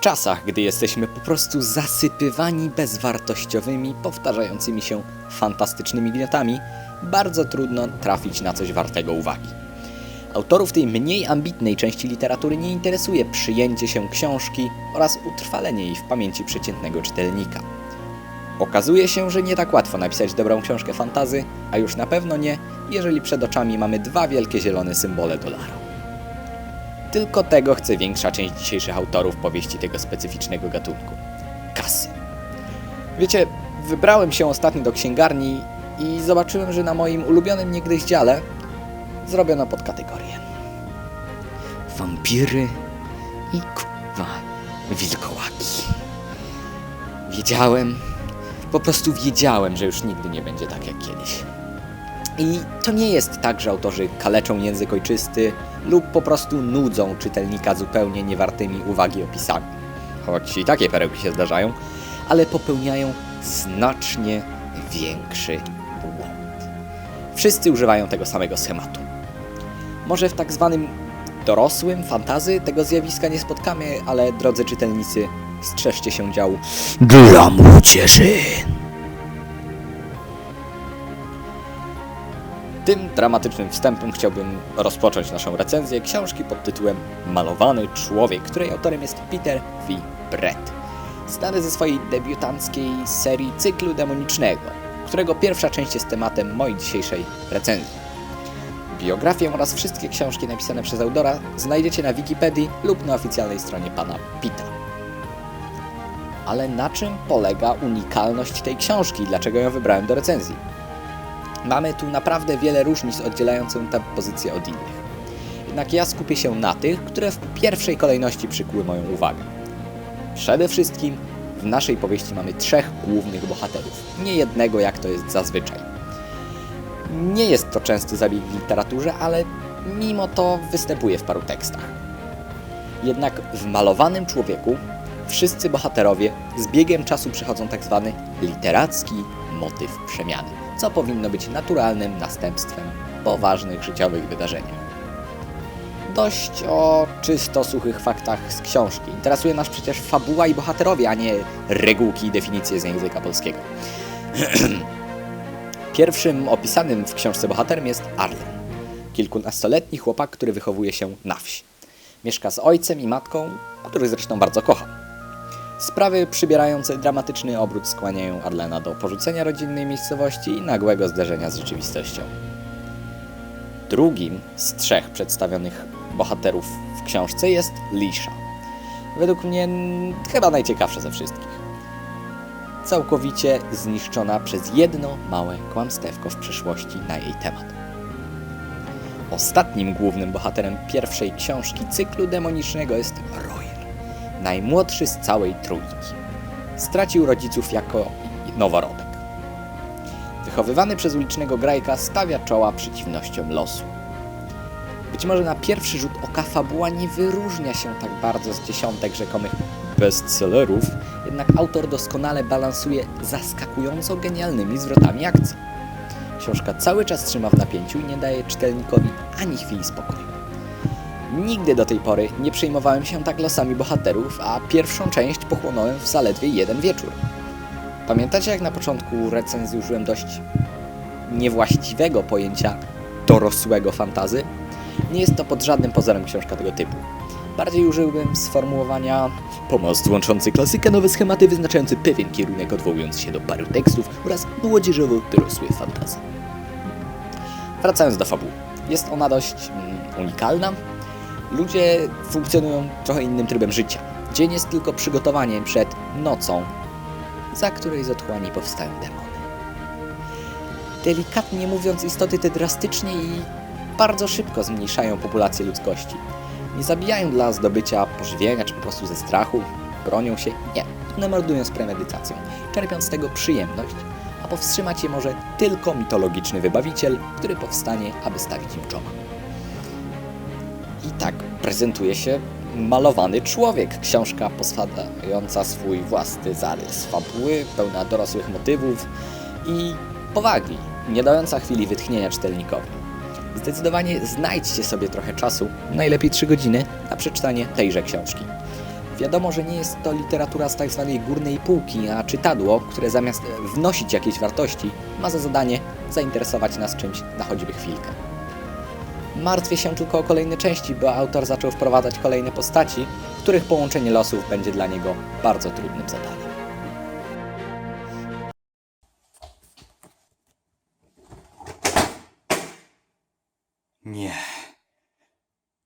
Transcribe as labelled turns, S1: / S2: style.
S1: W czasach, gdy jesteśmy po prostu zasypywani bezwartościowymi, powtarzającymi się fantastycznymi gniotami, bardzo trudno trafić na coś wartego uwagi. Autorów tej mniej ambitnej części literatury nie interesuje przyjęcie się książki oraz utrwalenie jej w pamięci przeciętnego czytelnika. Okazuje się, że nie tak łatwo napisać dobrą książkę fantazy, a już na pewno nie, jeżeli przed oczami mamy dwa wielkie zielone symbole dolara. Tylko tego chce większa część dzisiejszych autorów powieści tego specyficznego gatunku. Kasy. Wiecie, wybrałem się ostatnio do księgarni i zobaczyłem, że na moim ulubionym niegdyś dziale zrobiono podkategorię. Wampiry i kurwa wilkołaki. Wiedziałem, po prostu wiedziałem, że już nigdy nie będzie tak jak kiedyś. I to nie jest tak, że autorzy kaleczą język ojczysty lub po prostu nudzą czytelnika zupełnie niewartymi uwagi opisami. Choć i takie perełki się zdarzają, ale popełniają znacznie większy błąd. Wszyscy używają tego samego schematu. Może w tak zwanym dorosłym fantazy tego zjawiska nie spotkamy, ale drodzy czytelnicy, strzeżcie się działu dla młodzieży. Tym dramatycznym wstępem chciałbym rozpocząć naszą recenzję książki pod tytułem Malowany Człowiek, której autorem jest Peter V. Brett. Znany ze swojej debiutanckiej serii cyklu demonicznego, którego pierwsza część jest tematem mojej dzisiejszej recenzji. Biografię oraz wszystkie książki napisane przez autora znajdziecie na Wikipedii lub na oficjalnej stronie pana Pita. Ale na czym polega unikalność tej książki i dlaczego ją wybrałem do recenzji? Mamy tu naprawdę wiele różnic oddzielających tę pozycję od innych. Jednak ja skupię się na tych, które w pierwszej kolejności przykuły moją uwagę. Przede wszystkim w naszej powieści mamy trzech głównych bohaterów, nie jednego jak to jest zazwyczaj. Nie jest to częsty zabieg w literaturze, ale mimo to występuje w paru tekstach. Jednak w malowanym człowieku wszyscy bohaterowie z biegiem czasu przechodzą tak zwany literacki motyw przemiany, co powinno być naturalnym następstwem po ważnych życiowych wydarzeniach. Dość o czysto suchych faktach z książki. Interesuje nas przecież fabuła i bohaterowie, a nie regułki i definicje z języka polskiego. Pierwszym opisanym w książce bohaterem jest Arlen, kilkunastoletni chłopak, który wychowuje się na wsi. Mieszka z ojcem i matką, których zresztą bardzo kocha. Sprawy przybierające dramatyczny obrót skłaniają Arlena do porzucenia rodzinnej miejscowości i nagłego zderzenia z rzeczywistością. Drugim z trzech przedstawionych bohaterów w książce jest Lisha. Według mnie chyba najciekawsza ze wszystkich. Całkowicie zniszczona przez jedno małe kłamstewko w przeszłości na jej temat. Ostatnim głównym bohaterem pierwszej książki cyklu demonicznego jest Royer najmłodszy z całej trójki. Stracił rodziców jako noworodek. Wychowywany przez ulicznego grajka stawia czoła przeciwnościom losu. Być może na pierwszy rzut oka fabuła nie wyróżnia się tak bardzo z dziesiątek rzekomych bestsellerów, jednak autor doskonale balansuje zaskakująco genialnymi zwrotami akcji. Książka cały czas trzyma w napięciu i nie daje czytelnikowi ani chwili spokoju. Nigdy do tej pory nie przejmowałem się tak losami bohaterów, a pierwszą część pochłonąłem w zaledwie jeden wieczór. Pamiętacie, jak na początku recenzji użyłem dość niewłaściwego pojęcia dorosłego fantazy? Nie jest to pod żadnym pozorem książka tego typu. Bardziej użyłbym sformułowania pomost łączący klasykę, nowe schematy, wyznaczający pewien kierunek, odwołując się do paru tekstów oraz młodzieżowo-dorosłej fantazy. Wracając do fabuły. Jest ona dość mm, unikalna, ludzie funkcjonują trochę innym trybem życia. Dzień jest tylko przygotowaniem przed nocą, za której z otchłani powstają demony. Delikatnie mówiąc, istoty te drastycznie i bardzo szybko zmniejszają populację ludzkości. Nie zabijają dla zdobycia pożywienia czy po prostu ze strachu, bronią się. Nie, one mordują z premedytacją, czerpiąc z tego przyjemność, a powstrzymać je może tylko mitologiczny wybawiciel, który powstanie, aby stawić im czoła. I tak prezentuje się malowany człowiek. Książka poswadająca swój własny zarys fabuły, pełna dorosłych motywów i powagi, nie dająca chwili wytchnienia czytelnikowi. Zdecydowanie znajdźcie sobie trochę czasu, najlepiej 3 godziny, na przeczytanie tejże książki. Wiadomo, że nie jest to literatura z tak zwanej górnej półki, a czytadło, które zamiast wnosić jakieś wartości, ma za zadanie zainteresować nas czymś na choćby chwilkę. Martwię się tylko o kolejne części, bo autor zaczął wprowadzać kolejne postaci, których połączenie losów będzie dla niego bardzo trudnym zadaniem.